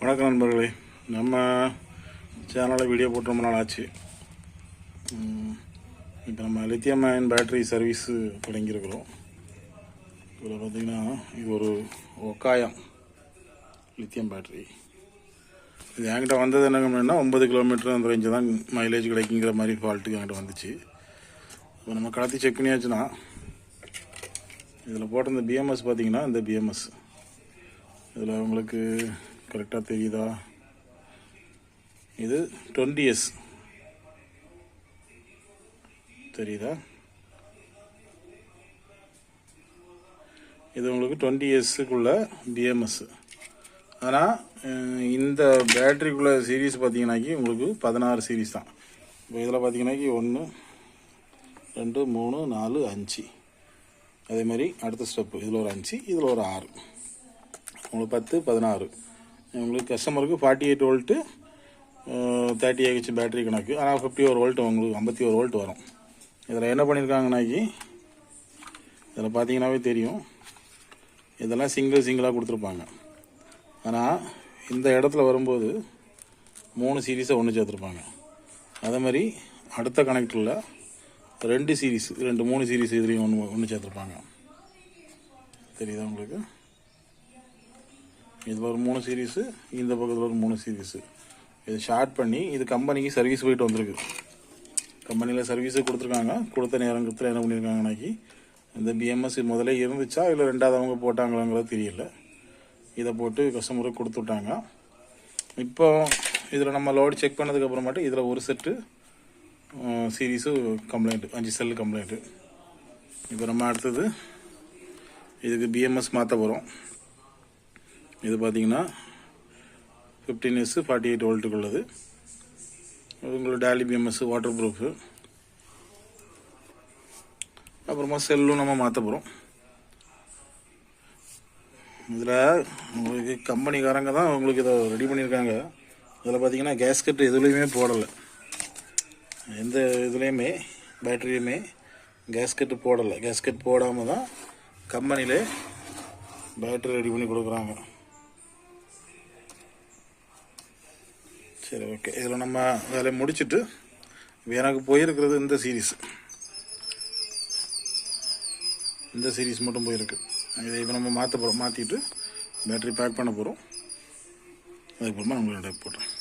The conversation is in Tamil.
வணக்கம் நண்பர்களே. நம்ம சேனலில் வீடியோ போட்டு ரொம்ப நாள் ஆச்சு. இப்போ நம்ம லித்தியம் அயன் பேட்டரி சர்வீஸு தொடங்கியிருக்கிறோம். இதில் பார்த்தீங்கன்னா இது ஒரு ஒக்காயம் லித்தியம் பேட்டரி இது என்கிட்ட வந்தது என்னங்கன்னா ஒன்பது கிலோமீட்டர் அந்த ரேஞ்சு தான் மைலேஜ் கிடைக்குங்கிற மாதிரி ஃபால்ட்டுக்கு என்கிட்ட வந்துச்சு. இப்போ நம்ம கடத்தி செக் பண்ணியாச்சுன்னா இதில் போட்ட இந்த பிஎம்எஸ் பார்த்தீங்கன்னா இந்த பிஎம்எஸ் இதில் உங்களுக்கு கரெக்டாக தெரியுதா? இது டுவெண்ட்டி எஸ் தெரியுதா? இது உங்களுக்கு டுவெண்ட்டி எஸ்ஸுக்குள்ள பிஎம்எஸ் ஆனால் இந்த பேட்ரிக்குள்ள சீரீஸ் பார்த்தீங்கன்னாக்கி உங்களுக்கு பதினாறு சீரீஸ் தான். இப்போ இதில் பார்த்தீங்கன்னாக்கி ஒன்று ரெண்டு மூணு நாலு அஞ்சு. அதே மாதிரி அடுத்த ஸ்டெப்பு இதில் ஒரு அஞ்சு இதில் ஒரு ஆறு. உங்களுக்கு பத்து பதினாறு. உங்களுக்கு கஸ்டமருக்கு forty eight volt thirty AH battery கணக்கு. ஆனால் ஃபிஃப்டி ஒரு வோல்ட் உங்களுக்கு ஐம்பத்தி ஒரு வோல்ட் வரும். இதில் என்ன பண்ணியிருக்காங்கனாக்கி இதில் பார்த்தீங்கன்னாவே தெரியும். இதெல்லாம் சிங்கிள் சிங்கிளாக கொடுத்துருப்பாங்க. ஆனால் இந்த இடத்துல வரும்போது மூணு சீரீஸை ஒன்று சேர்த்துருப்பாங்க. அதே மாதிரி அடுத்த கனெக்டரில் ரெண்டு சீரீஸ் ரெண்டு மூணு சீரீஸ் இதுலேயும் ஒன்று ஒன்று சேர்த்துருப்பாங்க. தெரியுதா உங்களுக்கு? இதில் ஒரு மூணு சீரீஸு இந்த பக்கத்தில் ஒரு மூணு சீரீஸு இது ஷார்ட் பண்ணி இது கம்பெனிக்கு சர்வீஸ் போயிட்டு வந்திருக்கு. கம்பெனியில் சர்வீஸு கொடுத்துருக்காங்க. கொடுத்த நேரத்தில் என்ன பண்ணியிருக்காங்கனாக்கி இந்த பிஎம்எஸ் முதல்ல இருந்துச்சா இல்லை ரெண்டாவது அவங்க போட்டாங்களாங்கிறது தெரியல. இதை போட்டு கஸ்டமருக்கு கொடுத்து விட்டாங்க. இப்போ இதில் நம்ம லோடு செக் பண்ணதுக்கப்புறமாட்டு இதில் ஒரு செட்டு சீரீஸு கம்ப்ளைண்ட்டு அஞ்சு செல்லு கம்ப்ளைண்ட்டு இப்போ நம்ம அடுத்தது இதுக்கு பிஎம்எஸ் மாற்ற போகிறோம் இது பார்த்தீங்கன்னா ஃபிஃப்டீன் எஸ் ஃபார்ட்டி எயிட் வோல்ட்டுக்கு உள்ளது. உங்களோட டேலி பிஎம்எஸ் வாட்டர் ப்ரூஃபு அப்புறமா செல்லும் நம்ம மாற்ற போகிறோம் இதில் உங்களுக்கு கம்பெனிக்காரங்க தான் உங்களுக்கு இதை ரெடி பண்ணியிருக்காங்க. இதில் பார்த்தீங்கன்னா கேஸ்கட் எதுலேயுமே போடலை. எந்த இதுலேயுமே பேட்டரியுமே கேஸ்கெட்டு போடலை. கேஸ்கெட் போடாமல் தான் கம்பெனியிலே பேட்டரி ரெடி பண்ணி கொடுக்குறாங்க. சரி ஓகே. இதில் நம்ம வேலையை முடிச்சுட்டு எனக்கு போயிருக்கிறது இந்த சீரீஸ் இந்த சீரீஸ் மட்டும் போயிருக்கு. இதை இப்போ நம்ம மாற்ற போகிறோம் மாற்றிட்டு பேட்டரி பேக் பண்ண போகிறோம் அதுக்கப்புறமா நம்மளோட போட்டுறேன்